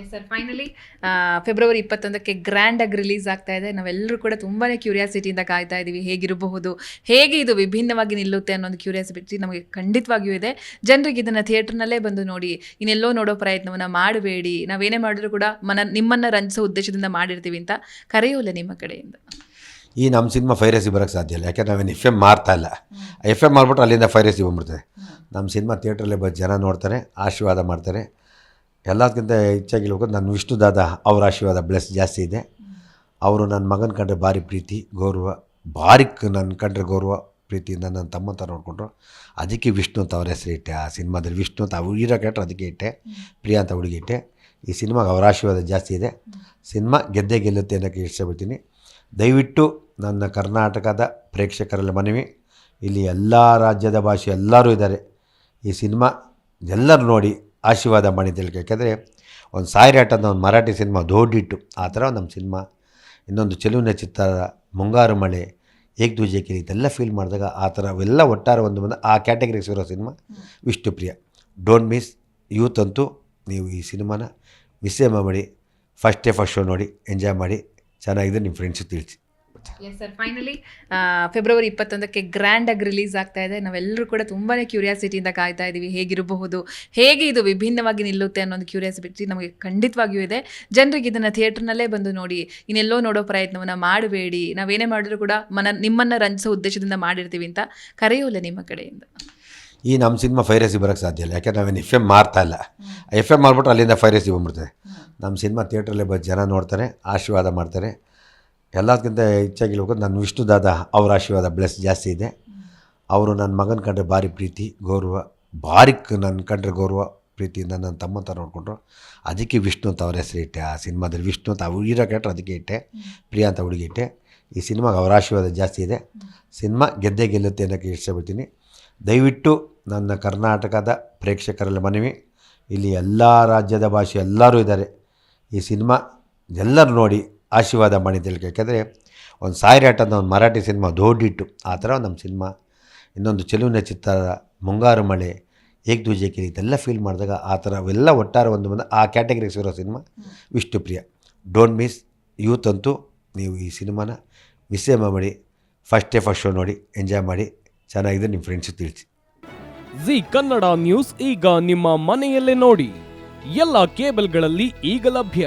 S sir finally February ಇಪ್ಪತ್ತೊಂದಕ್ಕೆ grand ಆಗಿ release ಆಗ್ತಾ ಇದೆ. ನಾವೆಲ್ಲರೂ ಕೂಡ ತುಂಬಾನೇ ಕ್ಯೂರಿಯಾಸಿಟಿಯಿಂದ ಕಾಯ್ತಾ ಇದ್ದೀವಿ ಹೇಗಿರಬಹುದು? ಹೇಗೆ ಇದು ವಿಭಿನ್ನವಾಗಿ ನಿಲ್ಲುತ್ತೆ ಅನ್ನೋ ಒಂದು ಕ್ಯೂರಿಯಾಸಿಟಿ ನಮಗೆ ಖಂಡಿತವಾಗಿಯೂ ಇದೆ. ಜನರಿಗೆ ಇದನ್ನು ಥಿಯೇಟರ್ನಲ್ಲೇ ಬಂದು ನೋಡಿ ಇನ್ನೆಲ್ಲೋ ನೋಡೋ ಪ್ರಯತ್ನವನ್ನು ಮಾಡಬೇಡಿ. ನಾವೇನೇ ಮಾಡಿದ್ರು ಕೂಡ ಮನ ನಿಮ್ಮನ್ನು ರಂಜಿಸೋ ಉದ್ದೇಶದಿಂದ ಮಾಡಿರ್ತೀವಿ ಅಂತ ಕರೆಯೋಲ್ಲ ನಿಮ್ಮ ಕಡೆಯಿಂದ. ಈ ನಮ್ಮ ಸಿನಿಮಾ ಫೈರಸಿ ಬರೋಕ್ಕೆ ಸಾಧ್ಯ ಇಲ್ಲ. ಯಾಕೆಂದ್ರೆ ನಾವೇನು ಎಫ್ ಎಂ ಮಾರ್ತಾ ಇಲ್ಲ. ಎಫ್ ಎಂ ಮಾರ್ಬಿಟ್ರೆ ಅಲ್ಲಿಂದ ಫೈರಸಿ ಬಂದ್ಬಿಡ್ತದೆ ನಮ್ಮ ಸಿನಿಮಾ ಥಿಯೇಟ್ರಲ್ಲೇ ಬಂದು ಜನ ನೋಡ್ತಾರೆ ಆಶೀರ್ವಾದ ಮಾಡ್ತಾರೆ. ಎಲ್ಲದಕ್ಕಿಂತ ಹೆಚ್ಚಾಗಿ ನನ್ನ ವಿಷ್ಣು ದಾದ ಅವ್ರ ಆಶೀರ್ವಾದ ಬ್ಲೆಸ್ ಜಾಸ್ತಿ ಇದೆ. ಅವರು ನನ್ನ ಮಗನ ಕಂಡ್ರೆ ಭಾರಿ ಪ್ರೀತಿ, ಗೌರವ, ಭಾರಿ ನನ್ನ ಕಂಡ್ರೆ ಗೌರವ, ಪ್ರೀತಿ ನನ್ನ ತಮ್ಮ ಥರ ನೋಡಿಕೊಂಡ್ರು. ಅದಕ್ಕೆ ವಿಷ್ಣು ಅಂತ ಅವ್ರ ಹೆಸರು ಇಟ್ಟೆ, ಆ ಸಿನಿಮಾದಲ್ಲಿ ವಿಷ್ಣು ಅಂತ ಅವ್ರು ಹೀರೋ ಕ್ಯಾಟ್ರ್ ಅದಕ್ಕೆ ಇಟ್ಟೆ, ಪ್ರಿಯಾ ಅಂತ ಹುಡುಗಿ ಇಟ್ಟೆ. ಈ ಸಿನಿಮಾಗೆ ಅವರ ಆಶೀರ್ವಾದ ಜಾಸ್ತಿ ಇದೆ. ಸಿನಿಮಾ ಗೆದ್ದೇ ಗೆಲ್ಲುತ್ತೆ ಅನ್ನೋಕ್ಕೆ ಇಷ್ಟಪಡ್ತೀನಿ. ದಯವಿಟ್ಟು ನನ್ನ ಕರ್ನಾಟಕದ ಪ್ರೇಕ್ಷಕರಲ್ಲಿ ಮನವಿ, ಇಲ್ಲಿ ಎಲ್ಲ ರಾಜ್ಯದ ಭಾಷೆ ಎಲ್ಲರೂ ಇದ್ದಾರೆ. ಈ ಸಿನಿಮಾ ಎಲ್ಲರೂ ನೋಡಿ ಆಶೀರ್ವಾದ ಮಾಡಿದ್ದೇಳಿ ಯಾಕೆಂದರೆ ಒಂದು ಸಾಯಿರಾಟ ಅಂತ ಒಂದು ಮರಾಠಿ ಸಿನಿಮಾ ದೊಡ್ಡಿಟ್ಟು, ಆ ಥರ ನಮ್ಮ ಸಿನಿಮಾ. ಇನ್ನೊಂದು ಚೆಲುವಿನ ಚಿತ್ರ ಮುಂಗಾರು ಮಳೆ, ಏಕ್ ಕಿರಿ, ಇದೆಲ್ಲ ಫೀಲ್ ಮಾಡಿದಾಗ ಆ ಥರ ಅವೆಲ್ಲ ಒಟ್ಟಾರೆ ಒಂದು ಬಂದ ಆ ಕ್ಯಾಟಗರಿಗೆ zero cinema Vishnupriya. Don't miss youth ಅಂತೂ ನೀವು ಈ ಸಿನಿಮಾನ ಮಿಸ್ಸೇ ಮಾಡಿ ಫಸ್ಟ್ ಫಸ್ಟ್ ಶೋ ನೋಡಿ ಎಂಜಾಯ್ ಮಾಡಿ, ಚೆನ್ನಾಗಿದೆ, ನಿಮ್ಮ ಫ್ರೆಂಡ್ಸಿಗೆ ತಿಳಿಸಿ. ಎಸ್ ಸರ್ ಫೈನಲಿ ಫೆಬ್ರವರಿ ಇಪ್ಪತ್ತೊಂದಕ್ಕೆ ಗ್ರ್ಯಾಂಡ್ ಆಗಿ ರಿಲೀಸ್ ಆಗ್ತಾ ಇದೆ. ನಾವೆಲ್ಲರೂ ಕೂಡ ತುಂಬಾನೇ ಕ್ಯೂರಿಯಾಸಿಟಿಯಿಂದ ಕಾಯ್ತಾ ಇದ್ದೀವಿ ಹೇಗಿರಬಹುದು? ಹೇಗೆ ಇದು ವಿಭಿನ್ನವಾಗಿ ನಿಲ್ಲುತ್ತೆ ಅನ್ನೋ ಒಂದು ಕ್ಯೂರಿಯಾಸಿಟಿ ನಮಗೆ ಖಂಡಿತವಾಗಿಯೂ ಇದೆ. ಜನರಿಗೆ ಇದನ್ನು ಥಿಯೇಟರ್ನಲ್ಲೇ ಬಂದು ನೋಡಿ ಇನ್ನೆಲ್ಲೋ ನೋಡೋ ಪ್ರಯತ್ನವನ್ನು ಮಾಡಬೇಡಿ. ನಾವೇನೇ ಮಾಡಿದ್ರು ಕೂಡ ಮನ ನಿಮ್ಮನ್ನು ರಂಜಿಸೋ ಉದ್ದೇಶದಿಂದ ಮಾಡಿರ್ತೀವಿ ಅಂತ ಕರೆಯೋಲ್ಲ ನಿಮ್ಮ ಕಡೆಯಿಂದ. ಈ ನಮ್ಮ ಸಿನಿಮಾ ಫೈರಸಿ ಬರೋಕ್ಕೆ ಸಾಧ್ಯ ಇಲ್ಲ. ಯಾಕೆಂದ್ರೆ ನಾವೇನು ಎಫ್ ಎಂ ಮಾರ್ತಾ ಇಲ್ಲ. ಎಫ್ ಎಂ ಮಾರ್ಬಿಟ್ರೆ ಅಲ್ಲಿಂದ ಫೈರಸಿ ಬಂದ್ಬಿಡ್ತದೆ ನಮ್ಮ ಸಿನಿಮಾ ಥಿಯೇಟ್ರಲ್ಲೇ ಬ ಜನ ನೋಡ್ತಾರೆ ಆಶೀರ್ವಾದ ಮಾಡ್ತಾರೆ. ಎಲ್ಲದಕ್ಕಿಂತ ಹೆಚ್ಚಾಗಿ ಹೇಳ್ಬೇಕು ನನ್ನ ವಿಷ್ಣುದಾದ ಅವರ ಆಶೀರ್ವಾದ ಬ್ಲೆಸ್ ಜಾಸ್ತಿ ಇದೆ. ಅವರು ನನ್ನ ಮಗನ ಕಂಡ್ರೆ ಭಾರಿ ಪ್ರೀತಿ, ಗೌರವ, ಭಾರಿ ನನ್ನ ಕಂಡ್ರೆ ಗೌರವ ಪ್ರೀತಿಯಿಂದ ನನ್ನ ತಮ್ಮ ಥರ ನೋಡಿಕೊಂಡ್ರು. ಅದಕ್ಕೆ ವಿಷ್ಣು ಅಂತ ಅವ್ರ ಹೆಸರು ಇಟ್ಟೆ, ಆ ಸಿನಿಮಾದಲ್ಲಿ ವಿಷ್ಣು ಅಂತ ಅವ್ರು ಹೀರೋ ಕ್ಯಾಟ್ರ್ ಅದಕ್ಕೆ ಇಟ್ಟೆ, ಪ್ರಿಯಾ ಅಂತ ಹುಡುಗಿ ಇಟ್ಟೆ. ಈ ಸಿನಿಮಾಗೆ ಅವರ ಆಶೀರ್ವಾದ ಜಾಸ್ತಿ ಇದೆ. ಸಿನಿಮಾ ಗೆದ್ದೆ ಗೆಲ್ಲುತ್ತೆ ಅನ್ನೋಕ್ಕೆ ಇಷ್ಟಪಡ್ತೀನಿ. ದಯವಿಟ್ಟು ನನ್ನ ಕರ್ನಾಟಕದ ಪ್ರೇಕ್ಷಕರಲ್ಲಿ ಮನವಿ, ಇಲ್ಲಿ ಎಲ್ಲ ರಾಜ್ಯದ ಭಾಷೆ ಎಲ್ಲರೂ ಇದ್ದಾರೆ. ಈ ಸಿನಿಮಾ ಎಲ್ಲರೂ ನೋಡಿ. ಆಶೀರ್ವಾದ ಮಾಡಿ ಅಂತ ಯಾಕೆಂದರೆ ಒಂದು ಸಾಯಿರಾಟ ಅಂತ ಒಂದು ಮರಾಠಿ ಸಿನಿಮಾ ದೊಡ್ಡಿಟ್ಟು, ಆ ಥರ ನಮ್ಮ ಸಿನಿಮಾ. ಇನ್ನೊಂದು ಚೆಲುವಿನ ಚಿತ್ರ ಮುಂಗಾರು ಮಳೆ, ಏಕ್ ದೂಜೆ ಕಿರಿ, ಇದೆಲ್ಲ ಫೀಲ್ ಮಾಡಿದಾಗ ಆ ಥರ ಅವೆಲ್ಲ ಒಟ್ಟಾರೆ ಒಂದು ಬಂದು ಆ ಕ್ಯಾಟಗರಿಗೆ zero cinema Vishnupriya don't miss youth ಅಂತೂ ನೀವು ಈ ಸಿನಿಮಾನ ಮಿಸ್ಸೇ ಮಾಡಿ ಫಸ್ಟ್ ಡೇ ಫಸ್ಟ್ ಶೋ ನೋಡಿ ಎಂಜಾಯ್ ಮಾಡಿ, ಚೆನ್ನಾಗಿದೆ ನಿಮ್ಮ ಫ್ರೆಂಡ್ಸ್ ತಿಳಿಸಿ. ಜಿ ಕನ್ನಡ ನ್ಯೂಸ್ ಈಗ ನಿಮ್ಮ ಮನೆಯಲ್ಲೇ ನೋಡಿ, ಎಲ್ಲ ಕೇಬಲ್ಗಳಲ್ಲಿ ಈಗ ಲಭ್ಯ.